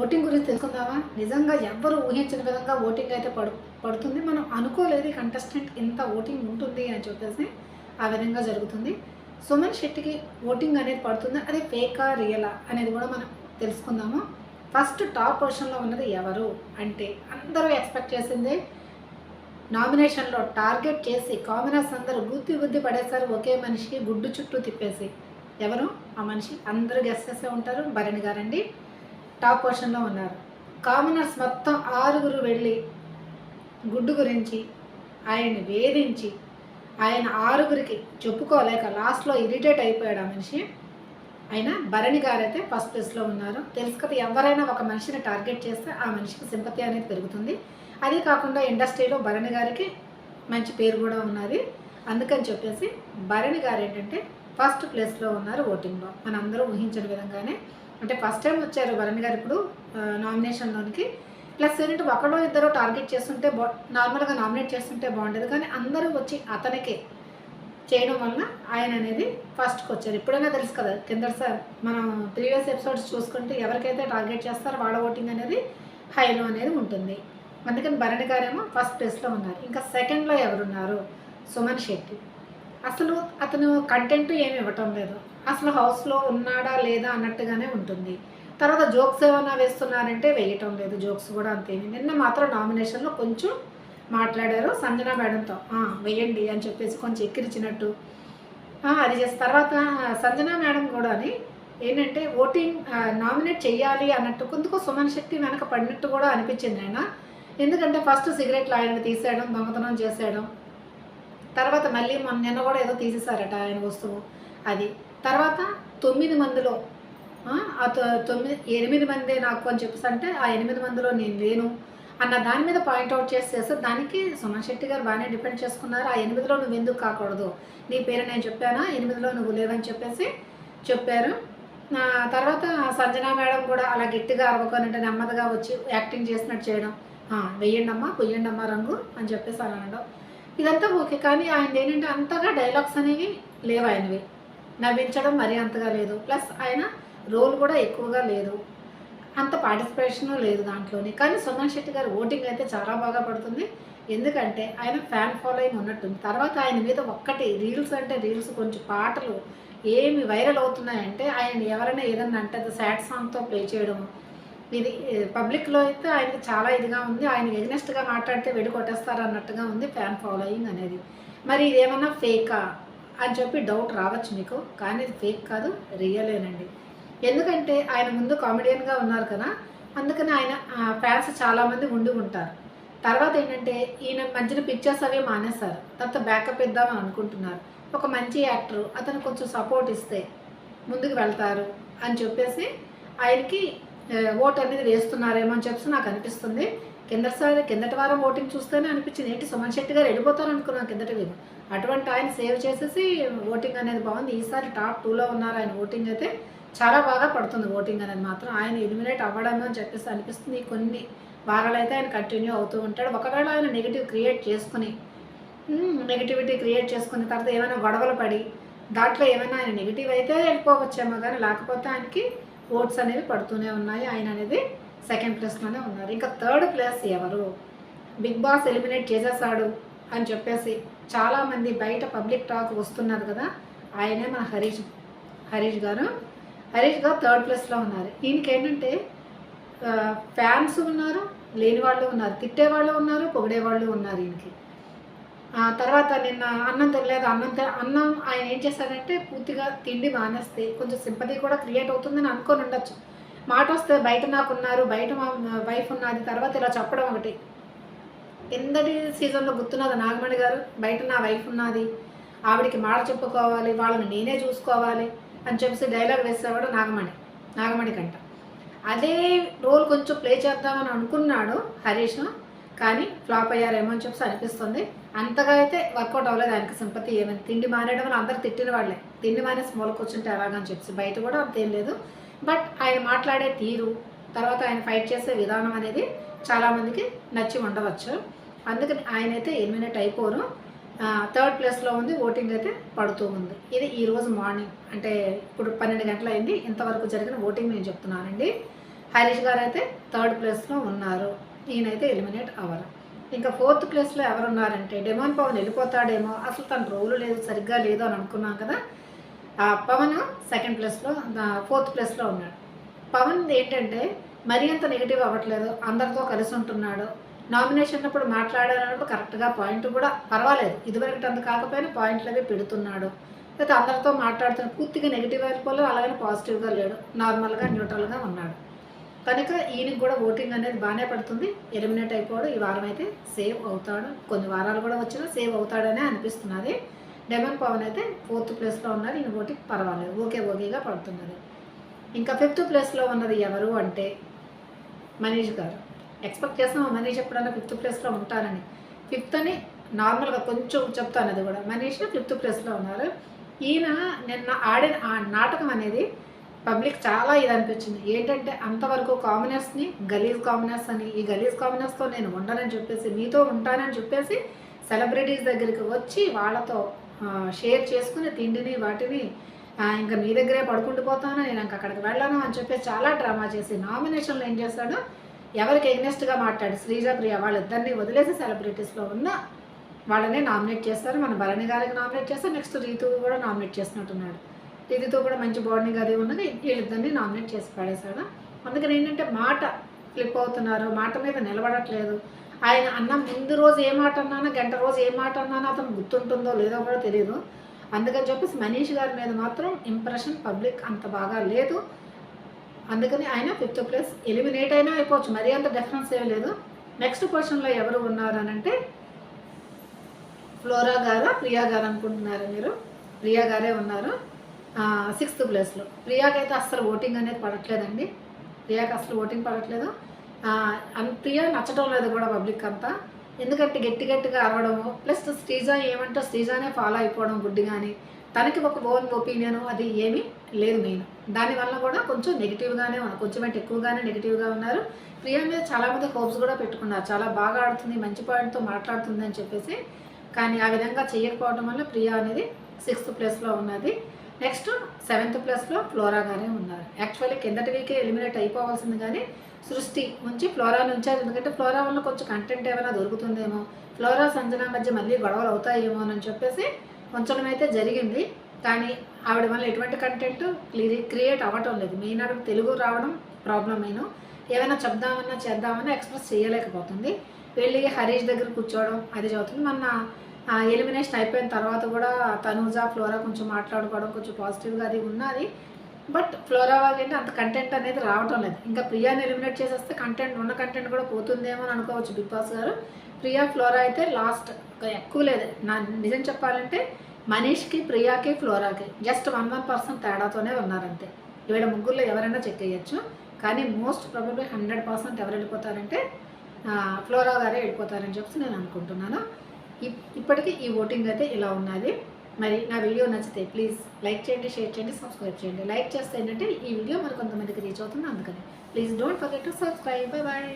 Voting గురించి తెలుసుకుందామా? నిజంగా ఎవ్వరు ఊహించిన విధంగా ఓటింగ్ అయితే పడు పడుతుంది. మనం అనుకోలేదు కంటెస్టెంట్ ఇంత ఓటింగ్ ఉంటుంది అని చెప్పేసి ఆ విధంగా జరుగుతుంది. సుమన్ శెట్టికి ఓటింగ్ అనేది పడుతుంది? అది ఫేకా రియలా అనేది కూడా మనం తెలుసుకుందాము. ఫస్ట్ టాప్ పొజిషన్లో ఉన్నది ఎవరు? అంటే అందరూ ఎక్స్పెక్ట్ చేసిందే నామినేషన్లో టార్గెట్ చేసి కామినర్స్ అందరూ గుద్ది గుద్ది పడేశారు ఒకే మనిషికి గుడ్డు చుట్టూ తిప్పేసి. ఎవరు? ఆ మనిషి అందరూ గెస్ట్ చేసే ఉంటారు. భరణి గారండి. టాప్ పొజిషన్లో ఉన్నారు. కామనర్స్ మొత్తం ఆరుగురు వెళ్ళి గుడ్డు గురించి ఆయన్ని వేధించి ఆయన ఆరుగురికి చెప్పుకోలేక లాస్ట్లో ఇరిటేట్ అయిపోయాడు ఆ మనిషి. అయినా భరణి గారైతే ఫస్ట్ ప్లేస్లో ఉన్నారు. తెలుసు కదా ఎవరైనా ఒక మనిషిని టార్గెట్ చేస్తే ఆ మనిషికి సింపతి అనేది పెరుగుతుంది. అదే కాకుండా ఇండస్ట్రీలో భరణి గారికి మంచి పేరు కూడా ఉన్నది. అందుకని చెప్పేసి భరణి గారు ఏంటంటే ఫస్ట్ ప్లేస్లో ఉన్నారు ఓటింగ్లో. మన అందరూ ఊహించిన విధంగానే అంటే ఫస్ట్ టైం వచ్చారు భరణి గారు ఇప్పుడు నామినేషన్లోనికి ప్లస్ ఏంటంటే ఒకడో ఇద్దరు టార్గెట్ చేస్తుంటే బా నార్మల్గా నామినేట్ చేస్తుంటే బాగుండేది. కానీ అందరూ వచ్చి అతనికే చేయడం వలన ఆయన అనేది ఫస్ట్కి వచ్చారు. ఎప్పుడైనా తెలుసు కదా కింద సార్ మనం ప్రీవియస్ ఎపిసోడ్స్ చూసుకుంటే ఎవరికైతే టార్గెట్ చేస్తారో వాళ్ళ ఓటింగ్ అనేది హైలో అనేది ఉంటుంది. అందుకని భరణి గారేమో ఫస్ట్ ప్లేస్లో ఉన్నారు. ఇంకా సెకండ్లో ఎవరున్నారు? సుమన్ శెట్టి. అసలు అతను కంటెంట్ ఏమి ఇవ్వటం లేదు. అసలు హౌస్లో ఉన్నాడా లేదా అన్నట్టుగానే ఉంటుంది. తర్వాత జోక్స్ ఏమైనా వేస్తున్నారంటే వేయటం లేదు జోక్స్ కూడా అంతేమి నిన్న మాత్రం నామినేషన్లో కొంచెం మాట్లాడారు సంజన మేడంతో. వేయండి అని చెప్పేసి కొంచెం ఎక్కిరిచినట్టు. అది చేసిన తర్వాత సంజన మేడం కూడా ఏంటంటే ఓటింగ్ నామినేట్ చేయాలి అన్నట్టు కొందుకు సుమన్ శక్తి వెనక పడినట్టు కూడా అనిపించింది ఆయన ఎందుకంటే ఫస్ట్ సిగరెట్లు ఆయన తీసేయడం దొంగతనం చేసేయడం. తర్వాత మళ్ళీ మొన్న నిన్న కూడా ఏదో తీసేశారట ఆయన వస్తువు. అది. తర్వాత తొమ్మిది మందిలో ఆ, తొ- తొమ్మిది ఎనిమిది మంది నాకు అని చెప్పేసి అంటే ఆ ఎనిమిది మందిలో నేను లేను అన్న దాని మీద పాయింట్అవుట్ చేసి చేస్తే దానికి సుమన్ శెట్టి గారు బాగానే డిపెండ్ చేసుకున్నారు. ఆ ఎనిమిదిలో నువ్వు ఎందుకు కాకూడదు? నీ పేరు నేను చెప్పానా? ఎనిమిదిలో నువ్వు లేవని చెప్పేసి చెప్పారు. తర్వాత సంజనా మేడం కూడా అలా గట్టిగా అరవకోనంటే నెమ్మదిగా వచ్చి యాక్టింగ్ చేసినట్టు చేయడం. వెయ్యండమ్మా పొయ్యండమ్మా రంగు అని చెప్పేసి అలా అనడం. ఇదంతా ఓకే కానీ ఆయన ఏంటంటే అంతగా డైలాగ్స్ అనేవి లేవు ఆయనవి. నవ్వించడం మరీ అంతగా లేదు. ప్లస్ ఆయన రోల్ కూడా ఎక్కువగా లేదు. అంత పార్టిసిపేషను లేదు దాంట్లోని. కానీ సుమన్ శెట్టి గారు ఓటింగ్ అయితే చాలా బాగా పడుతుంది. ఎందుకంటే ఆయన ఫ్యాన్ ఫాలోయింగ్ ఉన్నట్టుంది. తర్వాత ఆయన మీద ఒక్కటి రీల్స్ అంటే రీల్స్ కొంచెం పాటలు ఏమి వైరల్ అవుతున్నాయంటే ఆయన ఎవరైనా ఏదన్నా అంటే అది సాడ్ సాంగ్తో ప్లే చేయడం ఇది పబ్లిక్లో అయితే ఆయనకి చాలా ఇదిగా ఉంది. ఆయన ఎగ్నెస్ట్గా మాట్లాడితే వెడి కొట్టేస్తారు అన్నట్టుగా ఉంది ఫ్యాన్ ఫాలోయింగ్ అనేది. మరి ఇదేమన్నా ఫేకా? అని చెప్పి డౌట్ రావచ్చు మీకు కానీ ఇది ఫేక్ కాదు రియలేనండి ఎందుకంటే ఆయన ముందు కామెడియన్గా ఉన్నారు కదా అందుకని ఆయన ఫ్యాన్స్ చాలామంది ఉండి ఉంటారు. తర్వాత ఏంటంటే ఈయన మధ్యన పిక్చర్స్ అవి మానేస్తారు తర్వాత బ్యాకప్ ఇద్దామని అనుకుంటున్నారు. ఒక మంచి యాక్టర్ అతను కొంచెం సపోర్ట్ ఇస్తే ముందుకు వెళ్తారు అని చెప్పేసి ఆయనకి ఓట్ అనేది వేస్తున్నారేమో అని చెప్పేసి నాకు అనిపిస్తుంది. కిందసారి కిందటి వారం ఓటింగ్ చూస్తేనే అనిపించింది. ఏంటి సుమన్ శెట్టి గారు వెళ్ళిపోతారు అనుకున్నాను కిందటి వీరు అటువంటి ఆయన సేవ్ చేసేసి ఓటింగ్ అనేది బాగుంది. ఈసారి టాప్ టూలో ఉన్నారు ఆయన ఓటింగ్ అయితే చాలా బాగా పడుతుంది ఓటింగ్ అనేది మాత్రం. ఆయన ఎలిమినేట్ అవ్వడము అని చెప్పేసి అనిపిస్తుంది. కొన్ని వారాలు అయితే ఆయన కంటిన్యూ అవుతూ ఉంటాడు. ఒకవేళ ఆయన నెగిటివ్ క్రియేట్ చేసుకుని నెగిటివిటీ క్రియేట్ చేసుకున్న తర్వాత ఏమైనా గొడవలు పడి దాంట్లో ఏమైనా ఆయన నెగిటివ్ అయితే వెళ్ళిపోవచ్చేమో కానీ లేకపోతే ఆయనకి ఓట్స్ అనేవి పడుతూనే ఉన్నాయి. ఆయన అనేది సెకండ్ ప్లేస్లోనే ఉన్నారు. ఇంకా థర్డ్ ప్లేస్ ఎవరు? బిగ్ బాస్ ఎలిమినేట్ చేసేసాడు అని చెప్పేసి చాలామంది బయట పబ్లిక్ టాక్ వస్తున్నారు కదా ఆయనే మన హరీష్ హరీష్ గారు. హరీష్ గారు థర్డ్ ప్లేస్లో ఉన్నారు. ఈయనకేంటంటే ఫ్యాన్స్ ఉన్నారు లేని వాళ్ళు ఉన్నారు తిట్టే వాళ్ళు ఉన్నారు పొగిడే వాళ్ళు ఉన్నారు ఈయనకి. ఆ తర్వాత నిన్న అన్నం తినలేదు అన్నం అన్నం ఆయన ఏం చేశారంటే పూర్తిగా తిండి మానేస్తే కొంచెం సింపతి కూడా క్రియేట్ అవుతుందని అనుకొని ఉండొచ్చు. మాట వస్తే బయట నాకు ఉన్నారు బయట మా వైఫ్ ఉన్నది తర్వాత ఇలా చెప్పడం ఒకటి. కిందటి సీజన్లో గుర్తున్నది నాగమణి గారు? బయట నా వైఫ్ ఉన్నది ఆవిడికి మాట చెప్పుకోవాలి వాళ్ళని నేనే చూసుకోవాలి అని చెప్పేసి డైలాగ్ వేసేవాడు నాగమణి నాగమణి కంట. అదే రోల్ కొంచెం ప్లే చేద్దామని అనుకున్నాడు హరీష్ కానీ ఫ్లాప్ అయ్యారేమో అని చెప్పేసి అనిపిస్తుంది. అంతగా అయితే వర్కౌట్ అవ్వలేదు ఆయనకి సింపతి ఏమైంది తిండి మానేయడం వల్ల అందరు తిట్టిన వాళ్ళే. తిండి మానేసి మూల కూర్చుంటే ఎలాగని చెప్పేసి బయట కూడా అంతేం లేదు. బట్ ఆయన మాట్లాడే తీరు తర్వాత ఆయన ఫైట్ చేసే విధానం అనేది చాలామందికి నచ్చి ఉండవచ్చు. అందుకని ఆయన అయితే ఎలిమినేట్ అయిపోరు. థర్డ్ ప్లేస్లో ఉంది ఓటింగ్ అయితే పడుతూ ఉంది. ఇది ఈరోజు మార్నింగ్ అంటే ఇప్పుడు పన్నెండు గంటలు అయింది ఇంతవరకు జరిగిన ఓటింగ్ నేను చెప్తున్నానండి. హరీష్ గారు అయితే థర్డ్ ప్లేస్లో ఉన్నారు. ఈయనైతే ఎలిమినేట్ అవ్వరు. ఇంకా ఫోర్త్ ప్లేస్లో ఎవరున్నారంటే డెమోన్ పవన్ వెళ్ళిపోతాడేమో. అసలు తన రోలు లేదు సరిగ్గా లేదు అని అనుకున్నాం కదా. పవన్ సెకండ్ ప్లేస్లో ఫోర్త్ ప్లేస్లో ఉన్నాడు. పవన్ ఏంటంటే మరీ అంత నెగిటివ్ అవ్వట్లేదు అందరితో కలిసి ఉంటున్నాడు. నామినేషన్ అప్పుడు మాట్లాడాలన్నప్పుడు కరెక్ట్గా పాయింట్ కూడా పర్వాలేదు. ఇదివరకు అంత కాకపోయినా పాయింట్లు అవి పెడుతున్నాడు. అయితే అందరితో మాట్లాడుతున్న పూర్తిగా నెగిటివ్ అయిపోలేదు అలాగే పాజిటివ్గా లేడు. నార్మల్గా న్యూట్రల్గా ఉన్నాడు. కనుక ఈయనకి కూడా ఓటింగ్ అనేది బాగానే పడుతుంది. ఎలిమినేట్ అయిపోవడం ఈ వారం అయితే సేవ్ అవుతాడు. కొన్ని వారాలు కూడా వచ్చినా సేవ్ అవుతాడనే అనిపిస్తున్నది. డెమన్ పవన్ అయితే ఫోర్త్ ప్లేస్లో ఉన్నారు. ఈయన ఓటికి పర్వాలేదు. ఓకే ఓకేగా పడుతున్నది ఇంకా ఫిఫ్త్ ప్లేస్లో ఉన్నది ఎవరు అంటే మనీష్ గారు. ఎక్స్పెక్ట్ చేస్తాం మనీష్ ఎప్పుడన్నా ఫిఫ్త్ ప్లేస్లో ఉంటారని ఫిఫ్త్ అని నార్మల్గా కొంచెం చెప్తాను అది కూడా. మనీష్ ఫిఫ్త్ ప్లేస్లో ఉన్నారు. ఈయన నిన్న ఆడిన ఆ నాటకం అనేది పబ్లిక్ చాలా ఇది అనిపించింది. ఏంటంటే అంతవరకు కామనర్స్ని గలీజ్ కామనర్స్ అని ఈ గలీజ్ కామనర్స్తో నేను ఉండనని చెప్పేసి మీతో ఉంటానని చెప్పేసి సెలబ్రిటీస్ దగ్గరికి వచ్చి వాళ్ళతో షేర్ చేసుకుని తిండిని వాటిని ఇంకా మీ దగ్గరే పడుకుంటూ నేను ఇంక అక్కడికి వెళ్ళను అని చెప్పేసి చాలా డ్రామా చేసి నామినేషన్లో ఏం చేస్తాడు? ఎవరికి ఎగ్నెస్ట్గా మాట్లాడు శ్రీజ ప్రియ వాళ్ళిద్దరిని వదిలేసి సెలబ్రిటీస్లో ఉన్న వాళ్ళని నామినేట్ చేస్తారు. మన భరణి గారికి నామినేట్ చేస్తారు. నెక్స్ట్ రీతు కూడా నామినేట్ చేసినట్టున్నాడు. రీతుతో కూడా మంచి బాండింగ్ అది ఉన్నది. వీళ్ళిద్దరిని నామినేట్ చేసి పడేశాడు. అందుకని ఏంటంటే మాట ఫ్లిప్ అవుతున్నారు. మాట మీద నిలబడట్లేదు. ఆయన అన్న ముందు రోజు ఏ మాట అన్నానో గంట రోజు ఏ మాట అన్నానో అతను గుర్తుంటుందో లేదో కూడా తెలియదు అందుకని చెప్పేసి మనీష్ గారి మీద మాత్రం ఇంప్రెషన్ పబ్లిక్ అంత బాగా లేదు. అందుకని ఆయన ఫిఫ్త్ ప్లేస్ ఎలిమినేట్ అయినా అయిపోవచ్చు. మరీ అంత డిఫరెన్స్ ఏం లేదు. నెక్స్ట్ పొజిషన్లో ఎవరు ఉన్నారు అని అంటే ఫ్లోరా గారా ప్రియా గారు అనుకుంటున్నారు మీరు? ప్రియా గారే ఉన్నారు. సిక్స్త్ ప్లేస్లో ప్రియాకి అయితే అస్సలు ఓటింగ్ అనేది పడట్లేదండి. ప్రియాకి అసలు ఓటింగ్ పడట్లేదు. అంతగా అన్- నచ్చడం లేదు కూడా పబ్లిక్ అంతా. ఎందుకంటే గట్టి గట్టిగా అరవడము ప్లస్ శ్రీజ ఏమంటే శ్రీజానే ఫాలో అయిపోవడం గుడ్డి కానీ తనకి ఒక ఓన్ ఒపీనియన్ అది ఏమీ లేదు మెయిన్. దానివల్ల కూడా కొంచెం నెగిటివ్గానే ఉన్నారు కొంచెం అంటే ఎక్కువగానే నెగిటివ్గా ఉన్నారు. ప్రియా మీద చాలామంది హోప్స్ కూడా పెట్టుకున్నారు. చాలా బాగా ఆడుతుంది మంచి పాయింట్తో మాట్లాడుతుంది అని చెప్పేసి. కానీ ఆ విధంగా చేయకపోవడం వల్ల ప్రియా అనేది సిక్స్త్ ప్లేస్లో ఉన్నది. నెక్స్ట్ సెవెంత్ ప్లస్లో ఫ్లోరా గారే ఉన్నారు. యాక్చువల్లీ కిందటి వీకే ఎలిమినేట్ అయిపోవాల్సింది కానీ సృష్టి నుంచి ఫ్లోరా నుంచి ఎందుకంటే ఫ్లోరా వల్ల కొంచెం కంటెంట్ ఏమైనా దొరుకుతుందేమో ఫ్లోరా సంజన మధ్య మళ్ళీ గొడవలు అవుతాయేమో అని చెప్పేసి ఉంచడం అయితే జరిగింది. కానీ ఆవిడ వల్ల ఎటువంటి కంటెంట్ క్రియేట్ అవ్వటం లేదు. మెయిన్ ఆవిడ తెలుగు రావడం ప్రాబ్లం నేను ఏమైనా చెప్దామన్నా చేద్దామన్నా ఎక్స్ప్రెస్ చేయలేకపోతుంది. వెళ్ళి హరీష్ దగ్గర కూర్చోవడం అది చదువుతుంది మొన్న ఎలిమినేషన్ అయిపోయిన తర్వాత కూడా తనూజ ఫ్లోరా కొంచెం మాట్లాడుకోవడం కొంచెం పాజిటివ్గా అది ఉన్నది. బట్ ఫ్లోరా వాళ్ళకి అంత కంటెంట్ అనేది రావటం లేదు. ఇంకా ప్రియాని ఎలిమినేట్ చేసేస్తే కంటెంట్ ఉన్న కంటెంట్ కూడా పోతుందేమో అని అనుకోవచ్చు బిగ్ బాస్ గారు. ప్రియా ఫ్లోరా అయితే లాస్ట్ ఎక్కువ లేదు. నా నిజం చెప్పాలంటే మనీష్కి ప్రియాకి ఫ్లోరాకి జస్ట్ వన్ వన్ పర్సెంట్ తేడాతోనే ఉన్నారంతే. ఈవిడ ముగ్గురులో ఎవరైనా చెక్ చేయొచ్చు. కానీ మోస్ట్ ప్రాబబ్లీ హండ్రెడ్ పర్సెంట్ ఎవరు వెళ్ళిపోతారంటే ఫ్లోరా గారే వెళ్ళిపోతారని చెప్పి నేను అనుకుంటున్నాను. ఇప్పటికీ ఈ ఓటింగ్ అయితే ఇలా ఉన్నది. మరి నా వీడియో నచ్చితే ప్లీజ్ లైక్ చేయండి షేర్ చేయండి సబ్స్క్రైబ్ చేయండి. లైక్ చేస్తే ఏంటంటే ఈ వీడియో మరి కొంతమందికి రీచ్ అవుతుంది. అందుకని please don't forget to subscribe. Bye bye